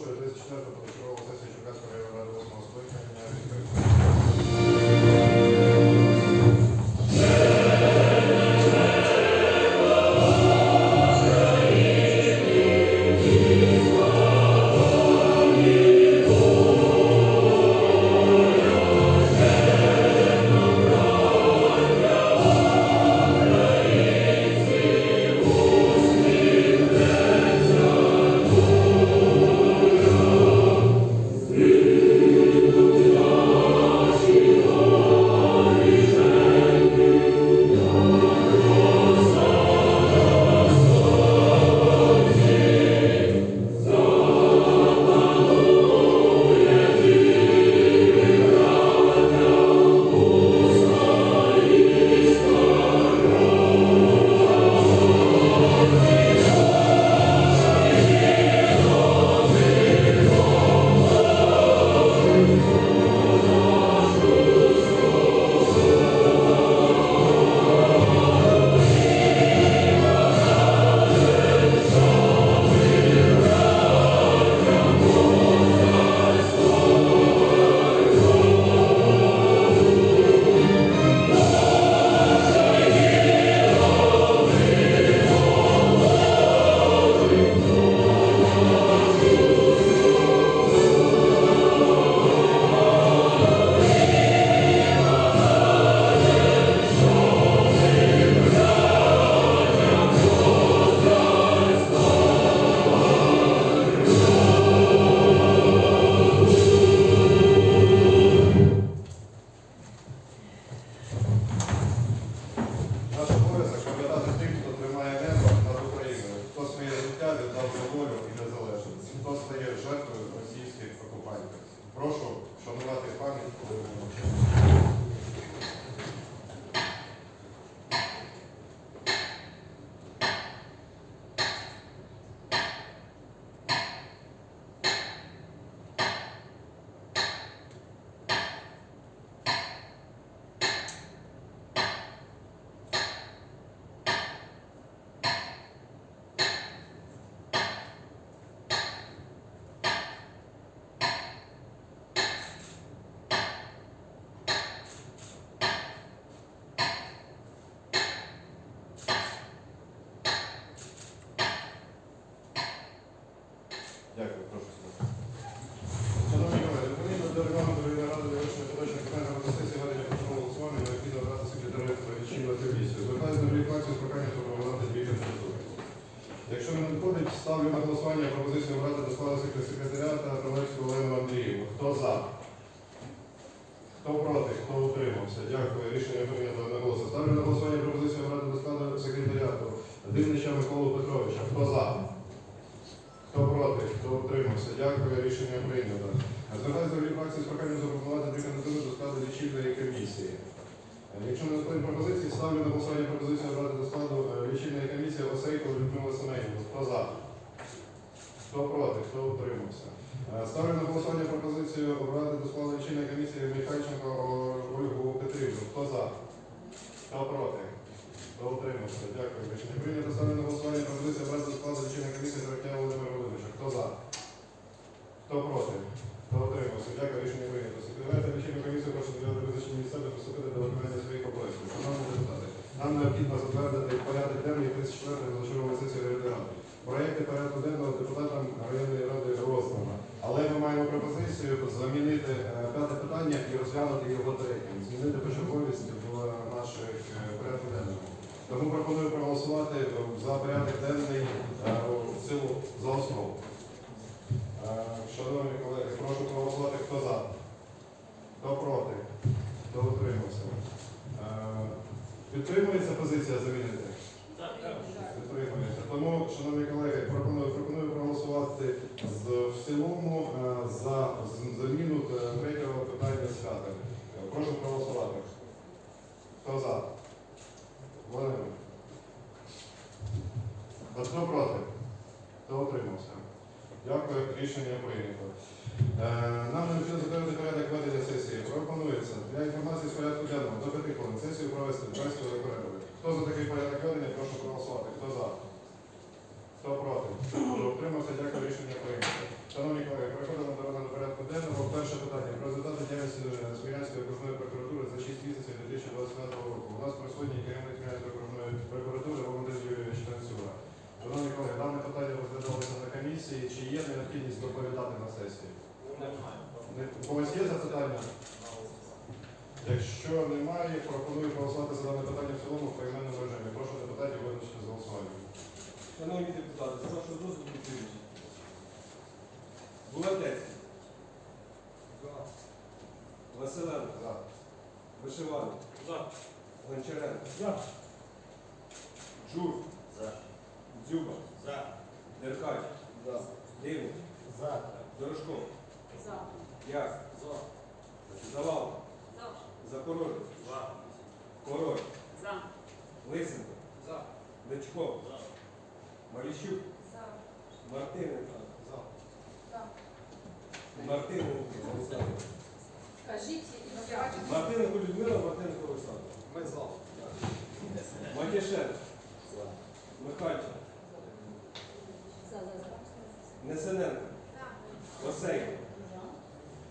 Оголошую 34 позачергову комісії. Е, Якщо не надходить пропозиції, ставлю на голосування пропозицію обрати до складу е, лічильної комісії Осейко Людмила Семенівну. Хто за? Хто проти? Хто утримався? Е, Ставлю на голосування пропозицію обрати до складу лічильної комісії Михайченко Ольгу Петрівну. Хто за? Хто проти? Хто утримався? Дякую. Рішення прийнято. Ставлю на голосування пропозицію обрати до складу лічильної комісії Зарахтя Володимира Володимировича. Хто за? Хто проти? Утримався? Дякую. Рішення прийнято. Секретаря та лічильну комісію прошу довести визначення місця та до виконання своїх обов'язків. Шановні депутати, нам необхідно затвердити порядок денний 34-ї позачергової сесії ради. Проєкти порядку денного депутатам районної ради роздано. Але ми маємо пропозицію замінити е, п'яте питання і розглянути його третім. Змінити почерговість в наших е, порядку денному. Тому пропоную проголосувати е, за порядок денний Маліщук, За. Мартиненко, За. Мартиненко, Олександр. Кажіть і називайте. Мартиненко Людмила, Мартиненко Олександр. Ми за. Михальченко, За. За. Несененко, Осей,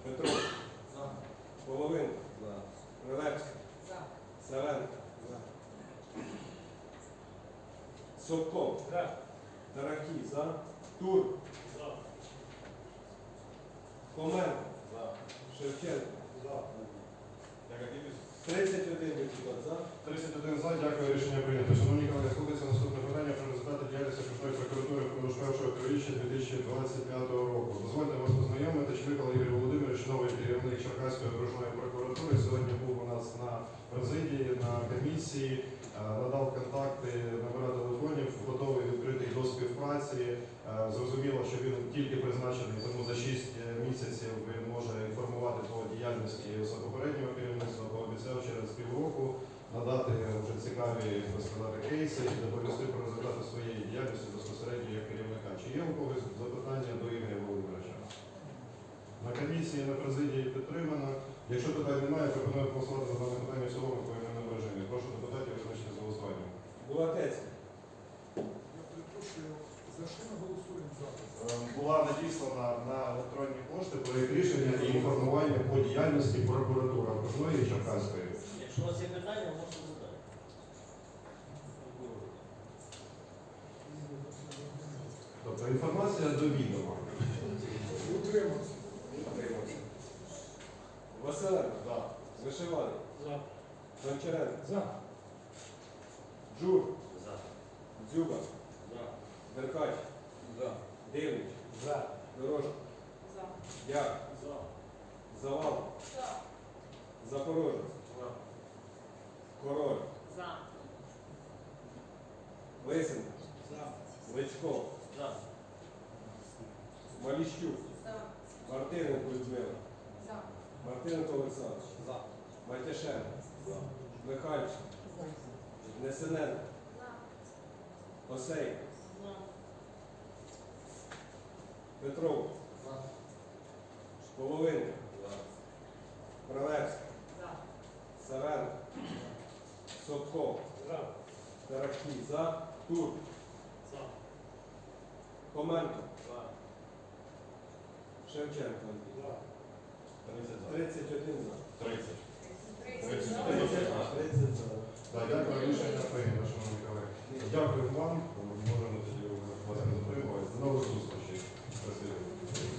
Петро, За. Половинко, За. Прилепський, За. Савенко, Совков, Тарахій, за. Тур, Хоменко, Шевченко. 31 депутат за. 31 за, дякую, рішення прийнято. Шановні колеги, слухається наступне питання про результати діяльності окружної прокуратури впродовж першого півріччя 2025 року. Дозвольте вас познайомити, Чмикал Ігор Володимирович, новий керівник Черкаської окружної прокуратури. Сьогодні був у нас на президії, на комісії, е, надав контакти, номера телефонів, готовий відкритий до співпраці. Е, Зрозуміло, що він тільки призначений, тому за 6 місяців він може інформувати по діяльності за попереднього керівництва, пообіцяв через півроку надати вже цікаві так сказати, кейси і доповісти про результати своєї діяльності безпосередньо як керівника. Чи є у когось запитання до Ігоря Володимировича? На комісії на президії підтримано. Якщо питань немає, пропоную голосувати за дане питання в цілому в поіменному режимі. Прошу депутатів визначити за голосуванням. Булатецький, Я перепрошую, за що ми голосуємо зараз? Е, Була надіслана на електронні кошти проєкт рішення і інформування по діяльності прокуратури окружної і Черкаської. Якщо у вас є питання, можете задати. Тобто інформація до відома. Утримався. Утримався. Василенко, Вишиваний, За. Гончаренко, За. Джур, За. Дзюба, За. Деркач, За. Дивнич, За. Дорожко, За. Як, За. Завал, За. Запорожець, За. Король, За. Лисенко, За. Личко, За. Маліщук, За. Мартиненко Людмила, За. Мартиненко Олександр, За. Матяшенко, За. Михальченко, Несененко, За. Осей, За. Петров, За. Половинко, За. Прилепський, За. Савенко, Собко, За. Тарахтій, за, Тур, За. Хоменко, За. Шевченко. За. 31 за. 30. 30. За. 30 за. Так, дякую, рішення прийнято, шановні колеги. Дякую вам. Можемо тоді вас не затримувати. До нових зустрічей. Спасибі.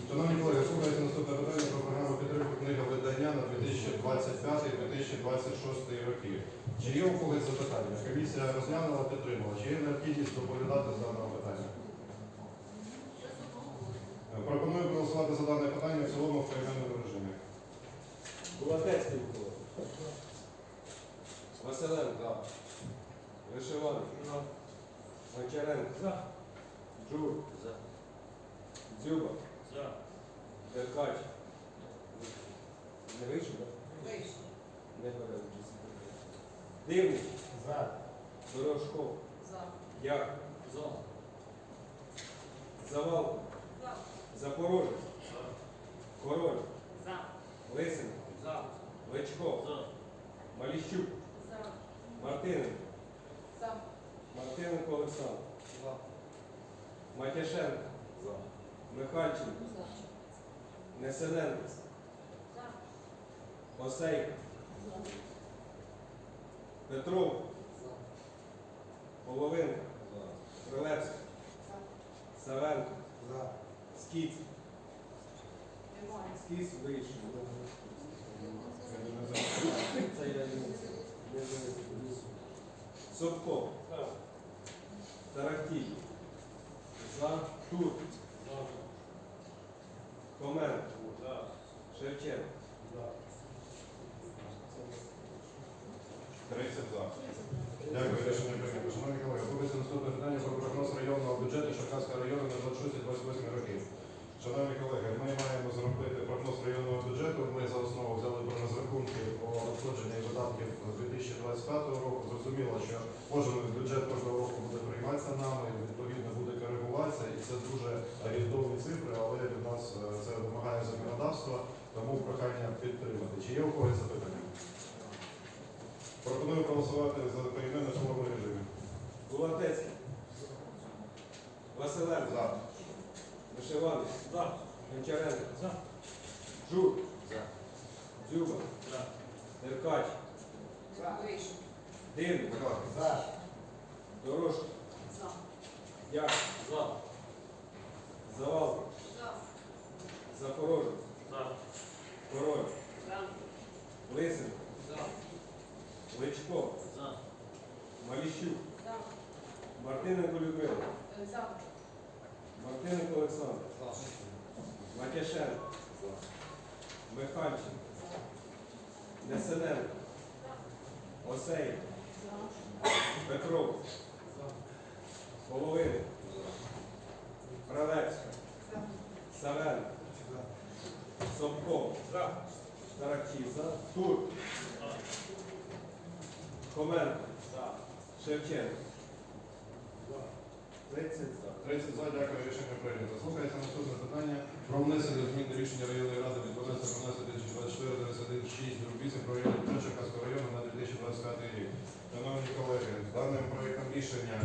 Шановні колеги, слухайте наступне питання про програму підтримки книговидання на 2025-2026 роки. Чи є у когось запитання? Комісія розглянула, підтримала. Чи є необхідність доповідати з даного питання? Пропоную проголосувати за дане питання в цілому в поіменному режимі. Булатецький Микола. Василенко. Вишиваний. Гончаренко. За. Джур. За. Дзюба. За. Деркач. Не вийшов, так? Вийшли. Не бере. Дивний. За. Дорожко. За. Як. За. Завал. За. Запорожець. Король. За. Лисенко. За. Личко. За. Маліщук. За. Мартиненко. За. Мартиненко Олександр. За. Матяшенко. За. Михальченко. За. Несененко. За. Осейко. Петров. Половинка. Прилепський. Савенко. За. Скіц. Немає. Скіц вийшов. Це я не не знаю. Собко. Тарахтій. За. Тур. Коменко. Шевченко. 30 за. Дякую, рішення прийнято. Шановні колеги, вулиця Шановні колеги, ми маємо зробити прогноз районного бюджету. Ми за основу взяли про розрахунки по надходження і видатків 2025 року. Зрозуміло, що кожен бюджет кожного року буде прийматися нами, відповідно буде коригуватися, і це дуже орієнтовні цифри, але від нас е, це вимагає законодавства, тому прохання підтримати. Чи є у когось запитання? Пропоную проголосувати за поіменне слово режимі. Булатецький. Василенко. За. Вишиваний. За. Гончаренко. За. Жук. За. Дзюба. За. Деркач. Дивович. Дивний. За. Дорожко. За. Як. За. Завал. За. Запорожець. За. Король. За. Лисенко. За. Личко. За. За. Мартиненко Людмила. Мартиненко Олександр. Матяшенко. Михальченко. Несененко. Осей. Петров. Половини. Пролепська. Савен. Собко. Тарахтів. За. Тур. Хоменко. Шевченко. 30 за. 30 за, дякую, рішення прийнято. Слухається наступне питання про внесення змін до рішення районної ради від 12.12.2024-6 про бюджет Черкаського району на 2025 рік. Шановні колеги, даним проєктом рішення е,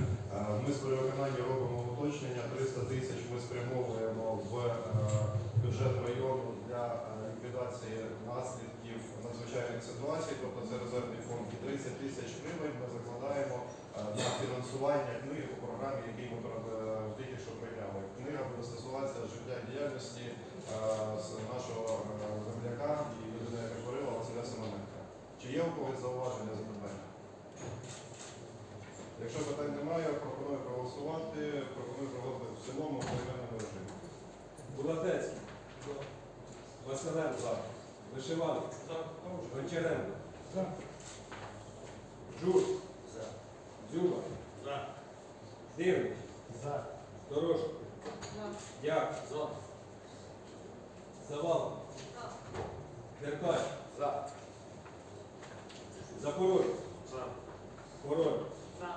ми з перевиконання робимо уточнення. 300 тисяч ми спрямовуємо в е, бюджет району для е, ліквідації наслідків надзвичайних ситуацій, тобто це резервний фонд. І 30 тисяч гривень ми закладаємо е, на фінансування книги по програмі, які ми е, тільки що прийняли. Книга буде стосуватися життя діяльності е, з нашого земляка і людини, яка творила Василя Семененка. Чи є у когось зауваження запитання? Якщо питань немає, пропоную проголосувати. Пропоную проголосувати в цілому в поіменному режимі. Булатецький. Василенко. Вишиваний. Гончаренко. Жур. За. Дзюба. За. Дивний. За. Дорожко. За. Дяк. За. Завал. Деркач. За. Запорожець. За. Король. За.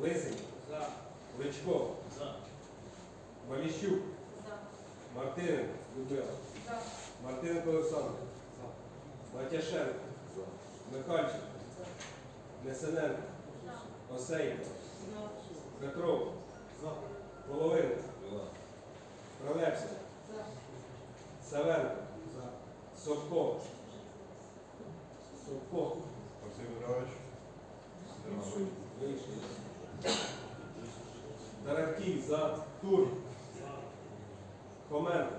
Лисий. За. Личко. За. Маліщук. За. Мартиненко. Людмила. За. Мартиненко Олександр. Матяшенко. Михальченко. Несененко. Осейко. Петров. Половина. Пролепська. За. Савенко. Собко. Олексій Петрович. Вийшли. Тарахтій за Тур. Хоменко.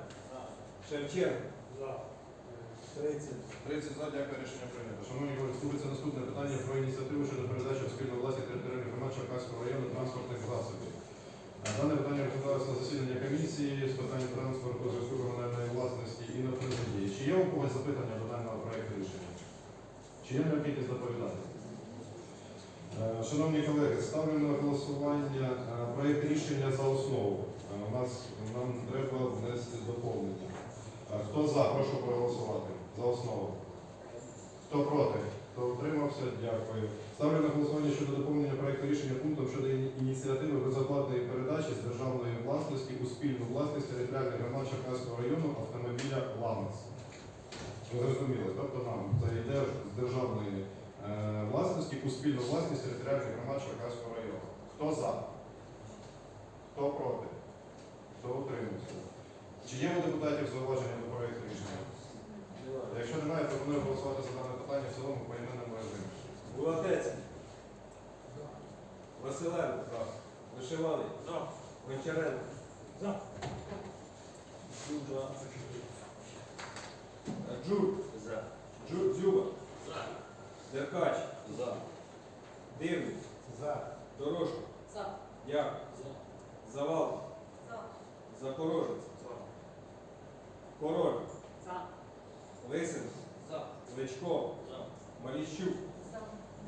Шевченко. 30. 30 за, дякую, рішення прийнято. Шановні колеги, слухається наступне питання про ініціативу щодо передачі в спільну власність територіальних громад Черкаського району транспортних засобів. Е, Дане питання розглядалося на засіданні комісії з питань транспорту, зв'язку комунальної власності і на президії. Чи є у когось запитання до даного проекту рішення? Чи є необхідність доповідати? Е, Шановні колеги, ставлю на голосування е, проект рішення за основу. У нас нам треба внести доповнення. Хто за, прошу проголосувати за основу. Хто проти? Хто утримався? Дякую. Ставлю на голосування щодо доповнення проекту рішення пунктом щодо ініціативи безоплатної передачі з державної власності у спільну власність територіальних громад Черкаського району автомобіля «Ланос». Ви зрозуміли, тобто нам це йде з державної е, власності у спільну власність територіальних громад Черкаського району. Хто за? Хто проти? Хто утримався? Чи є у депутатів зауваження до проекту рішення? Якщо немає, пропоную голосувати за дане питання в цілому по іменному режимі. Булатецький. Василенко. За. Вишиваний. За. Гончаренко. За. Дзюба. Джур. За. Джур. Дзюба. За. Деркач. За. Дивний. За. Дорожко. За. Як. За. Завал. За. Запорожець. За. Король. За. Лисенко. За. Личко. За. Маліщук. За.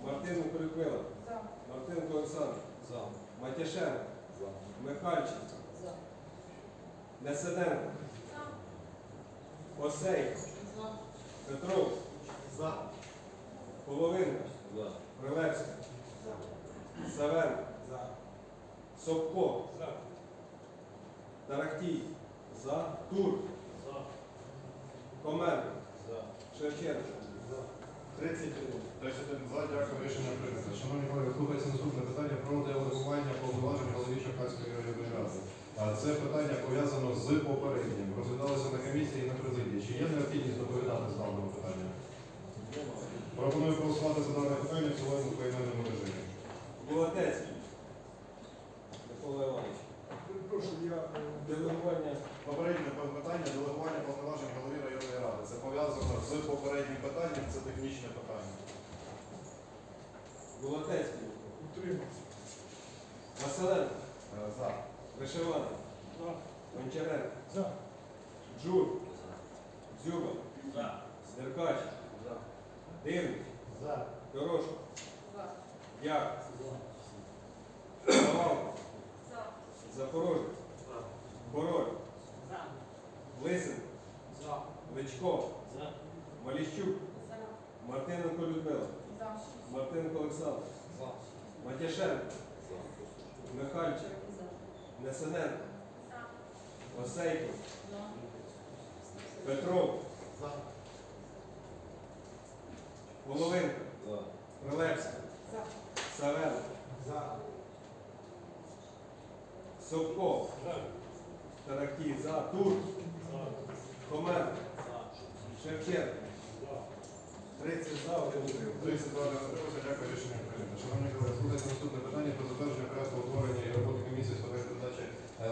Мартиненко Людмила. За. Мартиненко Олександр. За. Матяшенко. За. Михальченко. За. Несененко. Осей. Петров. За. Половинка. За. Прилепська. Савенко. Собко. Тарахтій. За. Тур. За. Шевченко. 31. 31 за, дякую, рішення прийнято. Шановні колеги, слухається наступне питання про делегування повноважень голові Черкаської районної ради. А Це питання пов'язано з попереднім. Розглядалося на комісії і на президії. Чи є необхідність доповідати з даного питання? Пропоную голосувати за дане питання в цілому в поіменному режимі. Булатецький. Микола Іванович. Перепрошую, я е, Делегування. Попереднє питання делегування повноважень голові районної ради. Це пов'язано з попереднім питанням, це технічне питання. Булатецький. утримався. Василенко. Е, За. Вишиваний. Гончаренко. За. Джур. Дзюба. За. Деркач. За. Дивник. За. Дорошко. За. Як. За. Завалко. За. Запорожець. За. Король. За. Лисин. За. Личко. За. Маліщук. За. Мартиненко Людмила. За. Мартиненко Олександр. Матяшенко. Михальчик. Несененко. Осейко. Петров. За. Половинка. За. Прилепська. За. Собко. Тарахтій. За. Тур. Коменко. Шевченко. 30 за, один утримався. 32 за утримався. Дякую, рішення прийнято. Шановні колеги, слухайте наступне питання про затвердження порядку утворення і роботи комісії з питань передачі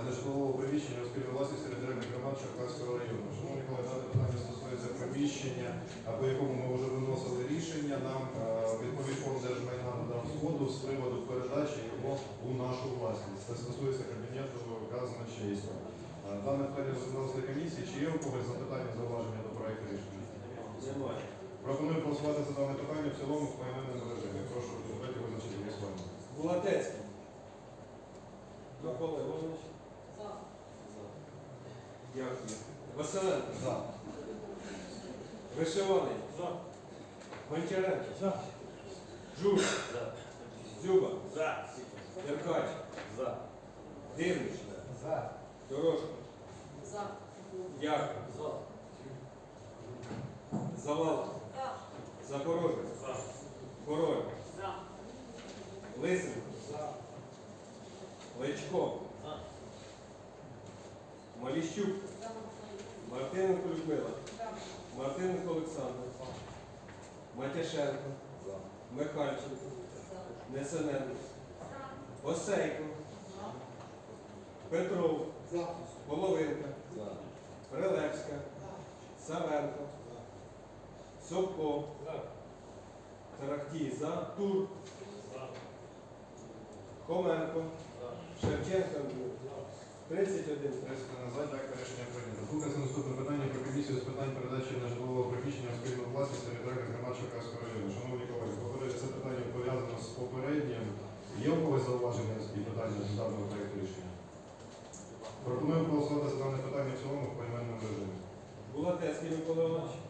нежитлового приміщення у спільну власність територіальних громад Черкаського району. Шановні колеги, дане питання стосується приміщення, по якому ми вже виносили рішення. Нам відповідь фонд держмайна надав згоду з приводу передачі його у нашу власність. Це стосується кабінету казначейства. Дане питання розглядалося комісії. Чи є у когось запитання, зауваження до проекту рішення? Немає. Пропоную голосувати за дане питання в цілому в поіменному режимі. Прошу депутатів визначити голосування. Булатецький. Микола Іванович. За. Дякую. Василенко. За. Вишиваний. За. Гончаренко. За. Жур. За. Дзюба. За. Деркач. За. Дивнич. За. Дорошко. За. Як. За. Завал. За. Запорожець. За. Король. За. Лисин. За. Личко. За. Маліщук. За. Мартиненко Людмила. За. Мартиненко Олександр. Матяшенко. За. Михальченко. За. Несененко. За. Осейко. За. Петров. За. Половинка. За. Прилепська. Савенко. Собко. За. Тарахтій за. Тур. За. Хоменко. За. Шевченко. 31. 31 за, дякую, рішення прийнято. Слухається наступне питання про комісію з питань передачі нежитлового приміщення у спільну власність територіальних громад Черкаського району. Шановні колеги, попередньо це питання пов'язано з попереднім. Є у когось зауваження і питання до даного проєкту рішення? Пропоную голосувати за дане питання в цілому в поіменному режимі. Булатецький Микола Іванович.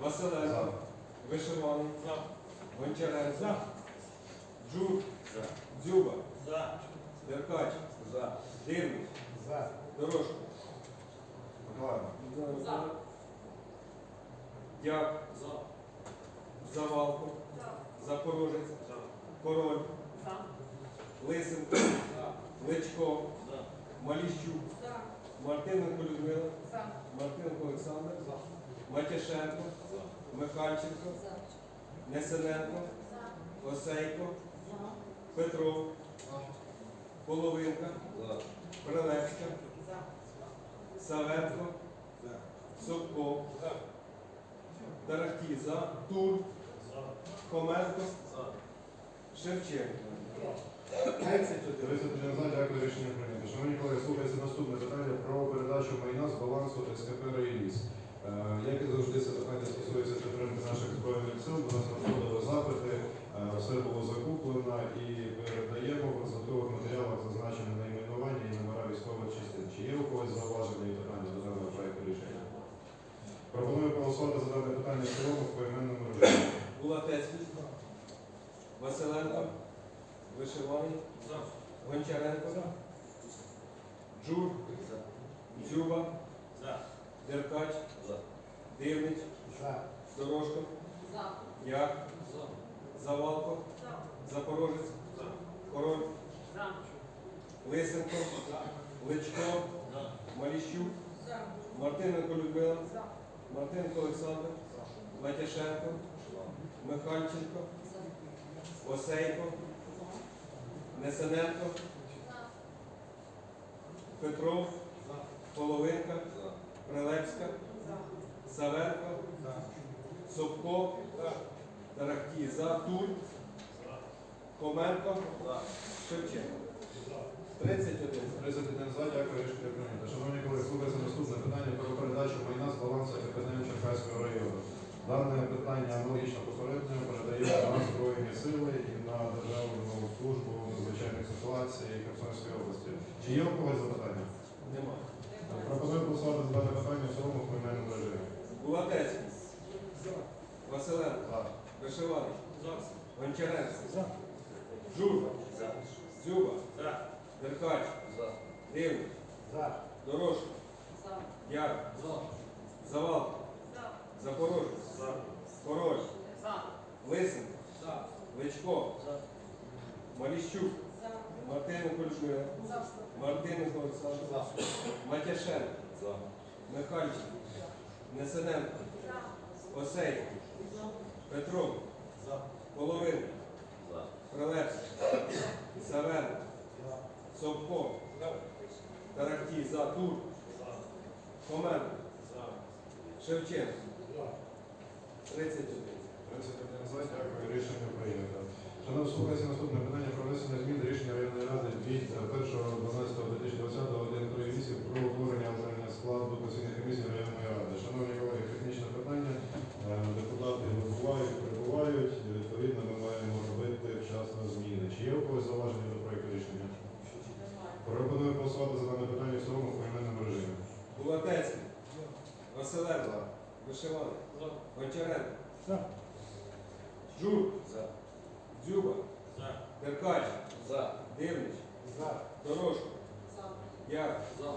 Василенко. Вишиваний. За. Гончаренко. За. Джур. За. Дзюба. За. Деркач. За. Дивник. За. Дорошко. Миколаївна. За. Дяк. За. Завалко. За. Запорожець. За. Король. За. Личко. За. Маліщук. Мартиненко Людмила. За. Мартиненко Олександр. За. Матяшенко. За. Михальченко. За. Несененко. За. Осейко. За. Петров. Половинка. За. Прилепська. За. Савенко. За. Тур. За. Хоменко. За. Шевченко. Дякую, рішення прийнято. Шановні колеги, слухається наступне питання про передачу майна з балансу СКП «Раїліс». Е, як і завжди, це питання стосується підтримки наших збройних сил, бо нас надходили запити, е, все було закуплено і передаємо в розвиткових матеріалах зазначені найменування і номера військових частин. Чи є у когось зауваження і питання до даного проєкту рішення? Пропоную проголосувати за дане питання в цілому в поіменному режимі. Булатецький. Василенко. Вишиваний. За. Гончаренко. Джур. Дзюба. За. Деркач. За. Дивнич. За. Дорожко. За. Як. За. Завалко. За. Запорожець. За. Король. За. Лисенко. Личко. За. Маліщук. За. Мартиненко Людмила. За. Мартиненко Олександр. Матяшенко. Михальченко. Осейко. Несененко. Петров. Половинка. Прилепська. Саверко. Собко. Тарахті. За. Тур. Коменко. Шевченко. 31. 31 за, дякую, рішення прийнято. Шановні колеги, слухається наступне питання про передачу майна з балансу КПДМ Черкаського району. Дане питання аналогічно попередньо передається на Збройні сили на Державну службу надзвичайних ситуацій Херсонської області. Чи є у когось запитання? Немає. Пропоную голосувати за дане питання в цілому поіменному режимі. Булатецький. Василенко. За. Вишиваний. За. Гончаренко. За. Жур. За. Дзюба. За. Деркач. За. Дивний. За. Дорожко. За. Яр. За. Завал. За. Запорожець. За. Король. За. Лисенко. За. Личко. За. Маліщук. Мартиненко Людмила. Мартиненко Олександр. Матяшенко. За. Михальченко. Несененко. Осей. Петров. За. Прилепський. Савен. Совко. Тарахтій. За. Тур. Комен. За. Шевченко. 31. 31 за, дякую, рішення прийнято. Шановні, слухається наступне питання про внесення змін до рішення районної ради від 1.12.2020 138 про утворення обрання складу постійних комісій районної ради. Шановні колеги, технічне питання. Е, Депутати вибувають, прибувають. Відповідно, ми маємо робити вчасно зміни. Чи є у когось зауваження до проекту рішення? Пропоную голосувати за дане питання в цілому в поіменному режимі. Булатецький. Василенко. За. Вишиваний. За. Гончаренко. За. Жур. За. Дзюба. За. Деркач. За. Дивнич. За. Дорожко. За. Яр. За.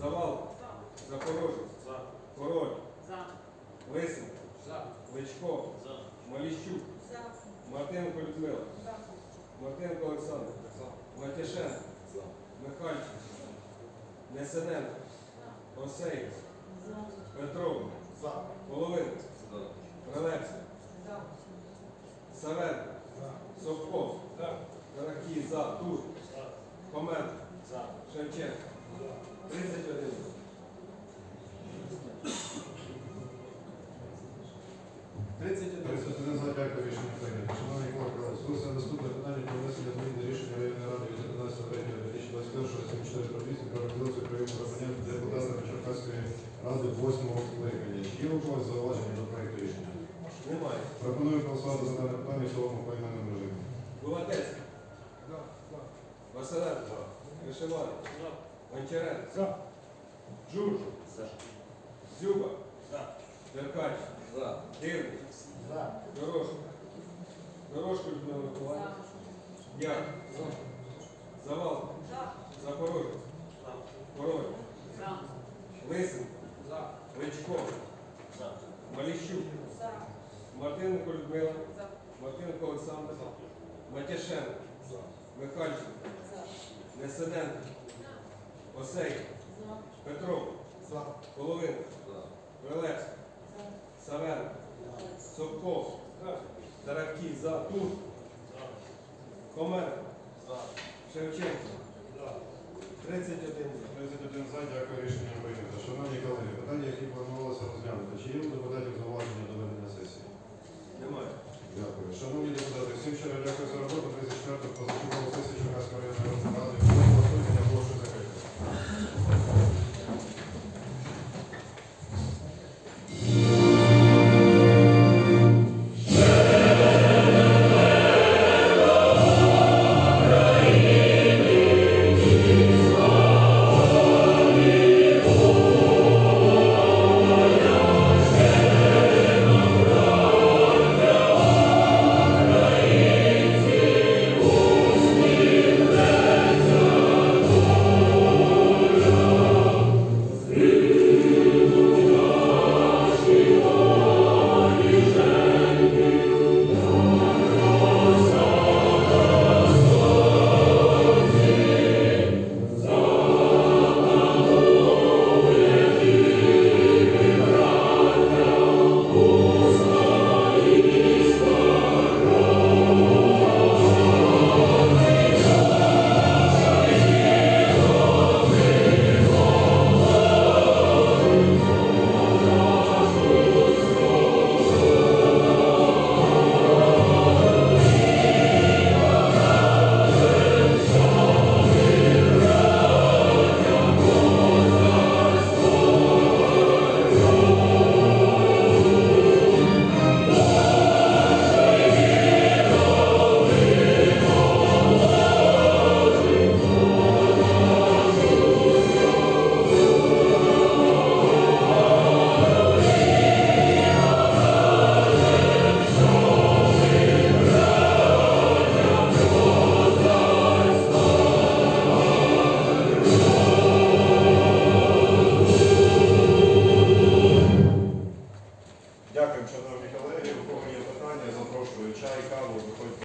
Завал. За. Запорожець. За. Король. За. Лисенко. За. Личко. За. Маліщук. За. Мартиненко Людмила. За. Мартиненко Олександр. Матяшенко. За. Михальченко. Несененко. Осей. За. Петров. За. Половинка. За. Прилепська. За. Савенко. Совко. За. Тарахтій. За. Тур. Комен. За. Шевченко. 31. Тридцять один. 31 за, дякую, рішення прийнято. Шановні колеги, слухається наступне питання про внесення змін до рішення районної ради від 11.03.2021 74 про 8 про реалізацію прийому громадян депутатами Черкаської ради 8 скликання. Чи є у когось зауваження до проекту рішення? Немає. Пропоную голосувати за дане питання в цілому по іменному режимі. Булатецький. Василенко. Вишиваний. За. Гончаренко. За. Жур. За. Дзюба. За. Деркач. За. Дивний. За. Дорожко. Дорожко Людмила Миколаївна. Яр. Завал. За. Запорожець. Король. За. Лисенко. За. Личко. За. Маліщук. За. Мартиненко Людмила. За. Мартиненко Олександр. Матяшенко. За. Михальченко. За. Несененко. Осей. За. Петров. За. Половинка. За. Прилепська. Саверна. Собко. Тарахтій. За. Тур. Комен. За. Шевченко. 31 за. дякую, рішення прийнято. Шановні колеги, питання, які планувалося розглянути. Чи є у депутатів зауваження до ведення сесії? Немає. Дякую. Шановні депутати, всім ще раз дякую за роботу. 34 позачергову сесії Черкаської районної ради.